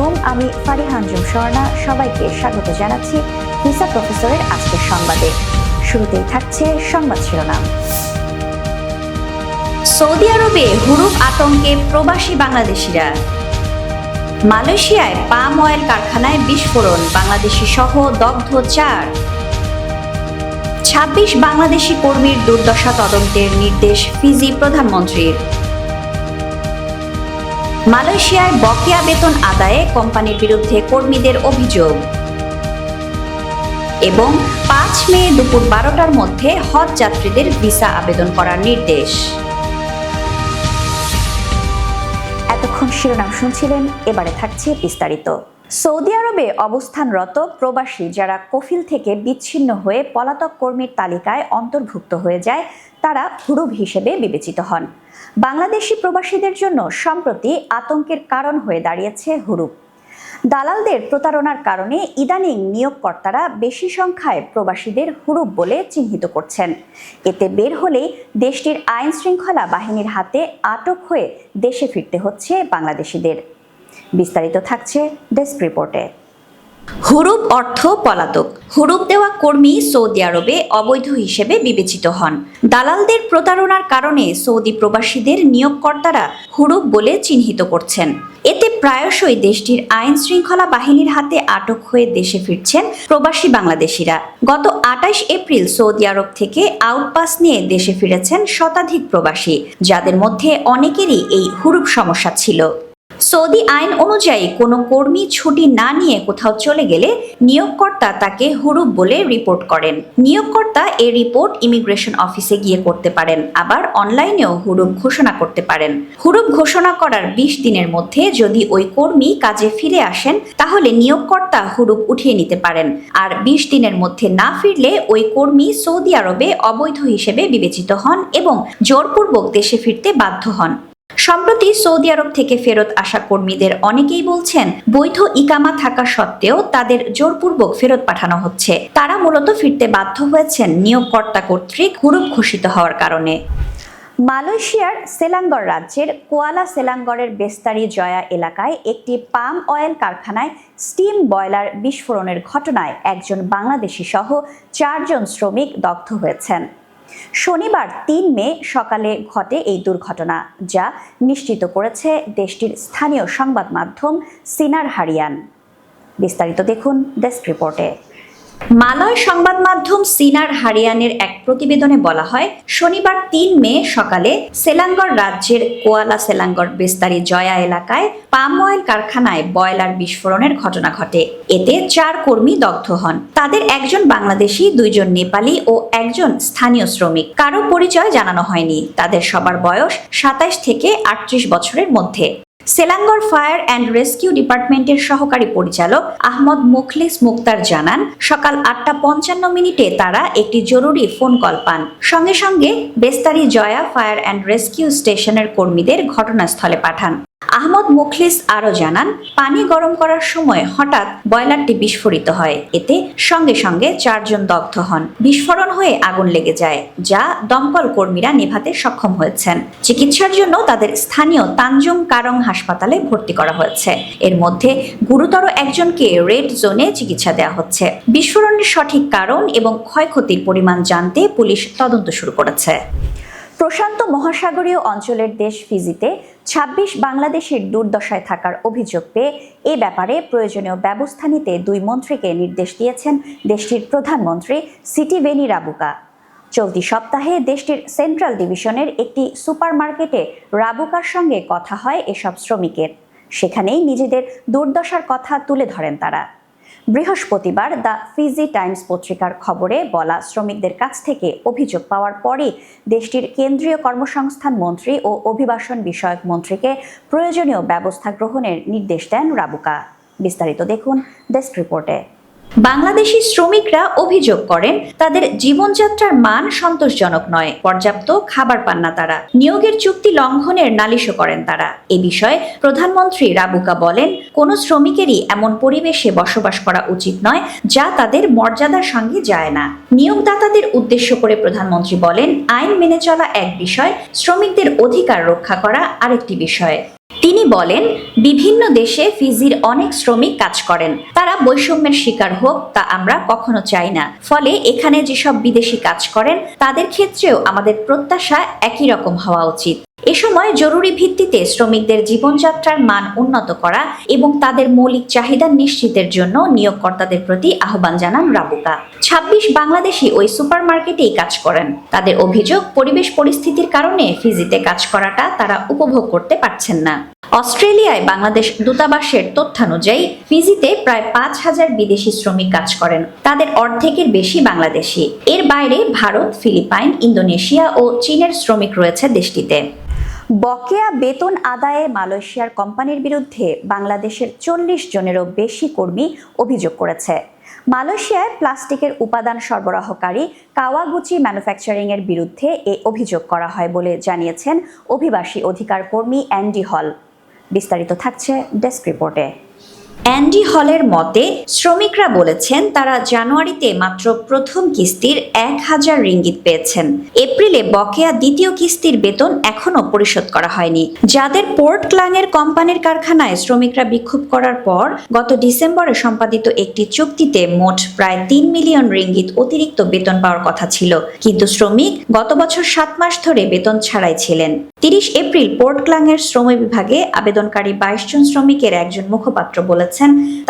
আলাইকুম, আমি ফারিহানজুম স্বর্ণা সবাইকে স্বাগত জানাচ্ছি ভিসা প্রফেসরের আজকের সংবাদে। শুরুতেই থাকছে সংবাদ শিরোনাম। সৌদি আরবে হুরুপ আতঙ্কে প্রবাসী বাংলাদেশিরা। মালয়েশিয়ায় পাম অয়েল কারখানায় বিস্ফোরণ, বাংলাদেশি সহ দগ্ধ চার। ছাব্বিশ বাংলাদেশি কর্মীর দুর্দশা তদন্তের নির্দেশ ফিজি প্রধানমন্ত্রীর। মালয়েশিয়ায় বকেয়া বেতন আদায়ে কোম্পানির বিরুদ্ধে কর্মীদের অভিযোগ। এবং পাঁচ মে দুপুর বারোটার মধ্যে হজ যাত্রীদের ভিসা আবেদন করার নির্দেশ। এতক্ষণ শিরোনাম শুনছিলেন, এবারে থাকছে বিস্তারিত। সৌদি আরবে অবস্থানরত প্রবাসী যারা কফিল থেকে বিচ্ছিন্ন হয়ে পলাতক কর্মীর তালিকায় অন্তর্ভুক্ত হয়ে যায় তারা হুরুব হিসেবে বিবেচিত হন। বাংলাদেশি প্রবাসীদের জন্য সম্প্রতি আতঙ্কের কারণ হয়ে দাঁড়িয়েছে হুরুপ। দালালদের প্রতারণার কারণে ইদানিং নিয়োগকর্তারা বেশি সংখ্যায় প্রবাসীদের হুরুপ বলে চিহ্নিত করছেন। এতে বের হলেই দেশটির আইন শৃঙ্খলা বাহিনীর হাতে আটক হয়ে দেশে ফিরতে হচ্ছে বাংলাদেশিদের। বিস্তারিত থাকছে ডেস্ক রিপোর্টে। হুরুপ অর্থ পলাতক। হুরুপ দেওয়া কর্মী সৌদি আরবে অবৈধ হিসেবে বিবেচিত হন। দালালদের প্রতারণার কারণে সৌদি প্রবাসীদের নিয়োগকর্তারা হুরুপ বলে চিহ্নিত করছেন। এতে প্রায়শই দেশটির আইন শৃঙ্খলা বাহিনীর হাতে আটক হয়ে দেশে ফিরছেন প্রবাসী বাংলাদেশিরা। গত আটাইশ এপ্রিল সৌদি আরব থেকে আউটপাস নিয়ে দেশে ফিরেছেন শতাধিক প্রবাসী, যাদের মধ্যে অনেকেরই এই হুরুপ সমস্যা ছিল। সৌদি আইন অনুযায়ী কোনো কর্মী ছুটি না নিয়ে কোথাও চলে গেলে নিয়োগকর্তা তাকে হুরুপ বলে রিপোর্ট করেন। নিয়োগকর্তা এ রিপোর্ট ইমিগ্রেশন অফিসে গিয়ে করতে পারেন, আবার অনলাইনেও হুরুপ ঘোষণা করতে পারেন। হুরুপ ঘোষণা করার বিশ দিনের মধ্যে যদি ওই কর্মী কাজে ফিরে আসেন, তাহলে নিয়োগকর্তা হুরুপ উঠিয়ে নিতে পারেন। আর বিশ দিনের মধ্যে না ফিরলে ওই কর্মী সৌদি আরবে অবৈধ হিসেবে বিবেচিত হন এবং জোরপূর্বক দেশে ফিরতে বাধ্য হন। সম্প্রতি সৌদি আরব থেকে ফেরত আসা কর্মীদের অনেকেই বলছেন, বৈধ ইকামা থাকা সত্ত্বেও তাদের জোরপূর্বক ফেরত পাঠানো হচ্ছে। তারা মূলত ফিরতে বাধ্য হয়েছেন নিয়োগকর্তা কর্তৃক হুরুপ ঘোষিত হওয়ার কারণে। মালয়েশিয়ার সেলাঙ্গর রাজ্যের কোয়ালা সেলাঙ্গরের বেস্তারি জয়া এলাকায় একটি পাম অয়েল কারখানায় স্টিম বয়লার বিস্ফোরণের ঘটনায় একজন বাংলাদেশি সহ চারজন শ্রমিক দগ্ধ হয়েছেন। শনিবার তিন মে সকালে ঘটে এই দুর্ঘটনা, যা নিশ্চিত করেছে দেশটির স্থানীয় সংবাদ মাধ্যম সিনার হারিয়ান। বিস্তারিত দেখুন ডেস্ক রিপোর্টে। মালয় সংবাদ মাধ্যম সিনার হারিয়ানের এক প্রতিবেদনে বলা হয়, শনিবার তিন মে সকালে সেলাঙ্গর রাজ্যের কোয়ালা সেলাঙ্গর বেস্তারি জয়া এলাকায় পাম অয়েল কারখানায় বয়লার বিস্ফোরণের ঘটনা ঘটে। এতে চার কর্মী দগ্ধ হন। তাদের একজন বাংলাদেশি, দুইজন নেপালি ও একজন স্থানীয় শ্রমিক। কারও পরিচয় জানানো হয়নি। তাদের সবার বয়স সাতাইশ থেকে আটত্রিশ বছরের মধ্যে। সেলাঙ্গর ফায়ার অ্যান্ড রেস্কিউ ডিপার্টমেন্টের সহকারী পরিচালক আহমদ মুখলিস মুক্তার জানান, সকাল আটটা পঞ্চান্ন মিনিটে তারা একটি জরুরি ফোন কল পান। সঙ্গে সঙ্গে Bestari Jaya fire and rescue স্টেশনের কর্মীদের ঘটনাস্থলে পাঠান। আহমদ মুখলিস আরও জানান, পানি গরম করার সময় হঠাৎ বয়লারটি বিস্ফোরিত হয়। এতে সঙ্গে সঙ্গে চারজন দগ্ধ হন। বিস্ফোরণ হয়ে আগুন লেগে যায়, যা দমকল কর্মীরা নেভাতে সক্ষম হয়েছেন। চিকিৎসার জন্য তাদের স্থানীয় তানজুং কারং হাসপাতালে ভর্তি করা হয়েছে। এর মধ্যে গুরুতর একজনকে রেড জোনে চিকিৎসা দেওয়া হচ্ছে। বিস্ফোরণের সঠিক কারণ এবং ক্ষয়ক্ষতির পরিমাণ জানতে পুলিশ তদন্ত শুরু করেছে। প্রশান্ত মহাসাগরীয় অঞ্চলের দেশ ফিজিতে ২৬ বাংলাদেশের দুর্দশায় থাকার অভিযোগ পেয়ে এ ব্যাপারে প্রয়োজনীয় ব্যবস্থা নিতে দুই মন্ত্রীকে নির্দেশ দিয়েছেন দেশটির প্রধানমন্ত্রী সিটি বেনি রাবুকা। চলতি সপ্তাহে দেশটির সেন্ট্রাল ডিভিশনের একটি সুপারমার্কেটে রাবুকার সঙ্গে কথা হয় এসব শ্রমিকের। সেখানেই নিজেদের দুর্দশার কথা তুলে ধরেন তারা। বৃহস্পতিবার দ্য ফিজি টাইমস পত্রিকার খবরে বলা শ্রমিকদের কাছ থেকে অভিযোগ পাওয়ার পরই দেশটির কেন্দ্রীয় কর্মসংস্থান মন্ত্রী ও অভিবাসন বিষয়ক মন্ত্রীকে প্রয়োজনীয় ব্যবস্থা গ্রহণের নির্দেশ দেন রাবুকা। বিস্তারিত দেখুন ডেস্ক রিপোর্টে। বাংলাদেশি শ্রমিকরা অভিযোগ করেন, তাদের জীবনযাত্রার মান সন্তোষজনক নয়। পর্যাপ্ত খাবার পান না তারা। নিয়োগের চুক্তি লঙ্ঘনের নালিশও করেন তারা। এ বিষয়ে প্রধানমন্ত্রী রাবুকা বলেন, কোনো শ্রমিকেরই এমন পরিবেশে বসবাস করা উচিত নয়, যা তাদের মর্যাদার সঙ্গে যায় না। নিয়োগদাতাদের উদ্দেশ্য করে প্রধানমন্ত্রী বলেন, আইন মেনে চলা এক বিষয়, শ্রমিকদের অধিকার রক্ষা করা আরেকটি বিষয়। তিনি বলেন, বিভিন্ন দেশে ফিজির অনেক শ্রমিক কাজ করেন। তারা বৈষম্যের শিকার হোক তা আমরা কখনো চাই না। ফলে এখানে যেসব বিদেশি কাজ করেন, তাদের ক্ষেত্রেও আমাদের প্রত্যাশা একই রকম হওয়া উচিত। এ সময় জরুরি ভিত্তিতে শ্রমিকদের জীবনযাত্রার মান উন্নত করা এবং তাদের মৌলিক চাহিদা নিশ্চিতের জন্য নিয়োগকর্তাদের প্রতি আহ্বান জানান রাবুকা। ছাব্বিশ বাংলাদেশি ওই সুপারমার্কেটেই কাজ করেন। তাদের অভিযোগ, পরিবেশ পরিস্থিতির কারণে ফিজিতে কাজ করাটা তারা উপভোগ করতে পারছেন না। অস্ট্রেলিয়ায় বাংলাদেশ দূতাবাসের তথ্যানুযায়ী ফিজিতে প্রায় পাঁচ হাজার বিদেশি শ্রমিক কাজ করেন। তাদের অর্ধেকের বেশি বাংলাদেশি। এর বাইরে ভারত, ফিলিপাইন, ইন্দোনেশিয়া ও চীনের শ্রমিক রয়েছে দেশটিতে। বকেয়া বেতন আদায়ে মালয়েশিয়ার কোম্পানির বিরুদ্ধে বাংলাদেশের চল্লিশ জনেরও বেশি কর্মী অভিযোগ করেছে। মালয়েশিয়ায় প্লাস্টিকের উপাদান সরবরাহকারী কাওয়াগুচি ম্যানুফ্যাকচারিং এর বিরুদ্ধে এ অভিযোগ করা হয় বলে জানিয়েছেন অভিবাসী অধিকার কর্মী অ্যান্ডি হল। বিস্তারিত থাকছে ডেস্ক রিপোর্টে। অ্যান্ডি হলের মতে, শ্রমিকরা বলেছেন তারা জানুয়ারিতে মাত্র প্রথম কিস্তির এক হাজার রিঙ্গিত পেয়েছেন। এপ্রিলে বকেয়া দ্বিতীয় কিস্তির বেতন এখনও পরিশোধ করা হয়নি। যাদের পোর্ট ক্লাংয়ের কোম্পানির কারখানায় শ্রমিকরা বিক্ষোভ করার পর, গত ডিসেম্বরে সম্পাদিত একটি চুক্তিতে মোট প্রায় তিন মিলিয়ন রিঙ্গিত অতিরিক্ত বেতন পাওয়ার কথা ছিল। কিন্তু শ্রমিক গত বছর সাত মাস ধরে বেতন ছাড়াই ছিলেন। তিরিশ এপ্রিল পোর্ট ক্লাংয়ের শ্রম বিভাগে আবেদনকারী বাইশ জন শ্রমিকের একজন মুখপাত্র বলেছেন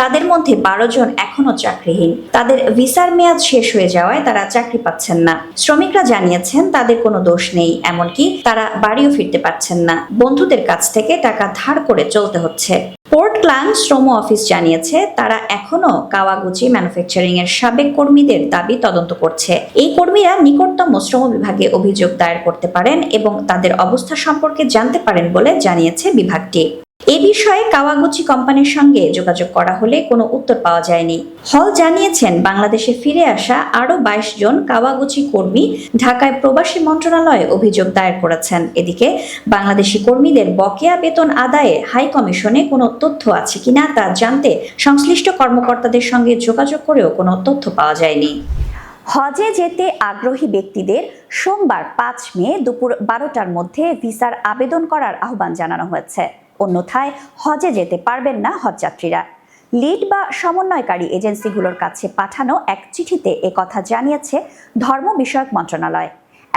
তাদের মধ্যে বারো জন এখনও চাকরিহীন। তাদের ভিসার মেয়াদ শেষ হয়ে যাওয়ায় তারা চাকরি পাচ্ছেন না। শ্রমিকরা জানিয়েছেন, তাদের কোনো দোষ নেই, এমনকি তারা বাড়িও ফিরতে পারছেন না। বন্ধুদের কাছ থেকে টাকা ধার করে চলতে হচ্ছে। পোর্ট ক্লাং শ্রম অফিস জানিয়েছে, তারা এখনও কাওয়াগুচি ম্যানুফ্যাকচারিং এর সাবেক কর্মীদের দাবি তদন্ত করছে। এই কর্মীরা নিকটতম শ্রম বিভাগে অভিযোগ দায়ের করতে পারেন এবং তাদের অবস্থা সম্পর্কে জানতে পারেন বলে জানিয়েছে বিভাগটি। এ বিষয়ে কাওয়াগুচি কোম্পানির সঙ্গে যোগাযোগ করা হলে কোনো উত্তর পাওয়া যায়নি। হল জানিয়েছেন, বাংলাদেশে ফিরে আসা আরও বাইশ জন কাওয়াগুচি কর্মী ঢাকায় প্রবাসী মন্ত্রণালয়ে অভিযোগ দায়ের করেছেন। এদিকে, বাংলাদেশি কর্মীদের বকেয়া বেতন আদায়ে হাই কমিশনে কোনো তথ্য আছে কিনা তা জানতে সংশ্লিষ্ট কর্মকর্তাদের সঙ্গে যোগাযোগ করেও কোনো তথ্য পাওয়া যায়নি। হজে যেতে আগ্রহী ব্যক্তিদের সোমবার পাঁচ মে দুপুর বারোটার মধ্যে ভিসার আবেদন করার আহ্বান জানানো হয়েছে। অন্যথায় হজে যেতে পারবেন না হজযাত্রীরা। লিড বা সমন্বয়কারী এজেন্সিগুলোর কাছে পাঠানো এক চিঠিতে কথা জানিয়েছে ধর্ম বিষয়ক মন্ত্রণালয়।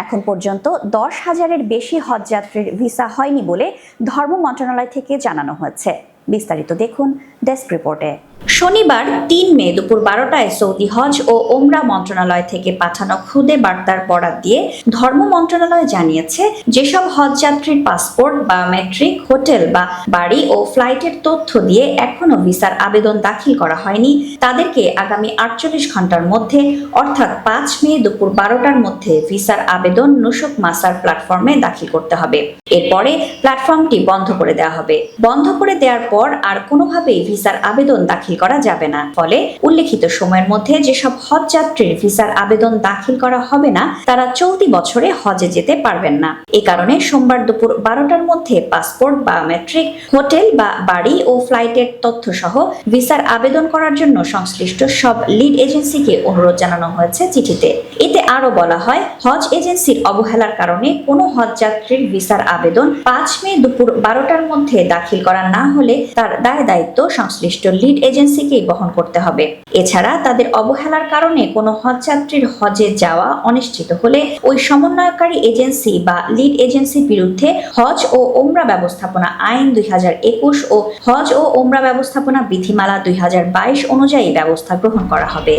এখন পর্যন্ত দশ হাজারের বেশি হজযাত্রীর ভিসা হয়নি বলে ধর্ম মন্ত্রণালয় থেকে জানানো হয়েছে। বিস্তারিত দেখুন ডেস্ক রিপোর্টে। শনিবার তিন মে দুপুর বারোটায় সৌদি হজ ও ওমরা মন্ত্রণালয় থেকে পাঠানো খুদে বার্তার বরাত দিয়ে ধর্ম মন্ত্রণালয় জানিয়েছে, যেসব হজযাত্রীর পাসপোর্ট বা মেট্রিক, হোটেল বা বাড়ি ও ফ্লাইটের তথ্য দিয়ে এখনও ভিসার আবেদন দাখিল করা হয়নি, তাদেরকে আগামী আটচল্লিশ ঘণ্টার মধ্যে, অর্থাৎ পাঁচ মে দুপুর বারোটার মধ্যে ভিসার আবেদন নুসুক মাসার প্ল্যাটফর্মে দাখিল করতে হবে। এরপরে প্ল্যাটফর্মটি বন্ধ করে দেওয়া হবে। বন্ধ করে দেওয়ার পর আর কোনোভাবেই ভিসার আবেদন দাখিল করা যাবে না। ফলে উল্লেখিত সময়ের মধ্যে যেসব হজ যাত্রীর ভিসার আবেদন দাখিল করা হবে না, তারা চলতি বছরে হজে যেতে পারবেন না। এ কারণে সোমবার দুপুর বারোটার মধ্যে পাসপোর্ট বা মেট্রিক, হোটেল বা বাড়ি ও ফ্লাইটের তথ্য সহ ভিসার আবেদন করার জন্য সংশ্লিষ্ট সব লিড এজেন্সিকে অনুরোধ জানানো হয়েছে চিঠিতে। এতে আরও বলা হয়, হজ এজেন্সির অবহেলার কারণে কোনো হজ যাত্রীর ভিসার আবেদন পাঁচ মে দুপুর বারোটার মধ্যে দাখিল করা না হলে তার দায় দায়িত্ব সংশ্লিষ্ট লিড এজেন্সিকেই বহন করতে হবে। এছাড়া তাদের অবহেলার কারণে কোনো হজযাত্রীর হজে যাওয়া অনিশ্চিত হলে ওই সমন্বয়কারী এজেন্সি বা লিড এজেন্সির বিরুদ্ধে হজ ও ওমরা ব্যবস্থাপনা আইন দুই হাজার একুশ ও হজ ও ওমরা ব্যবস্থাপনা বিধিমালা দুই হাজার বাইশ অনুযায়ী ব্যবস্থা গ্রহণ করা হবে।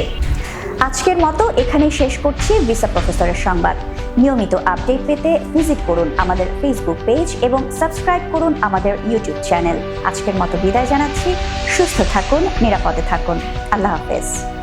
আজকের মতো এখানেই শেষ করছি। ভিসা প্রফেসরের সংবাদ। নিয়মিত আপডেট পেতে ভিজিট করুন আমাদের ফেসবুক পেজ এবং সাবস্ক্রাইব করুন আমাদের ইউটিউব চ্যানেল আজকের মতো বিদায় জানাচ্ছি। সুস্থ থাকুন, নিরাপদে থাকুন। আল্লাহ হাফেজ।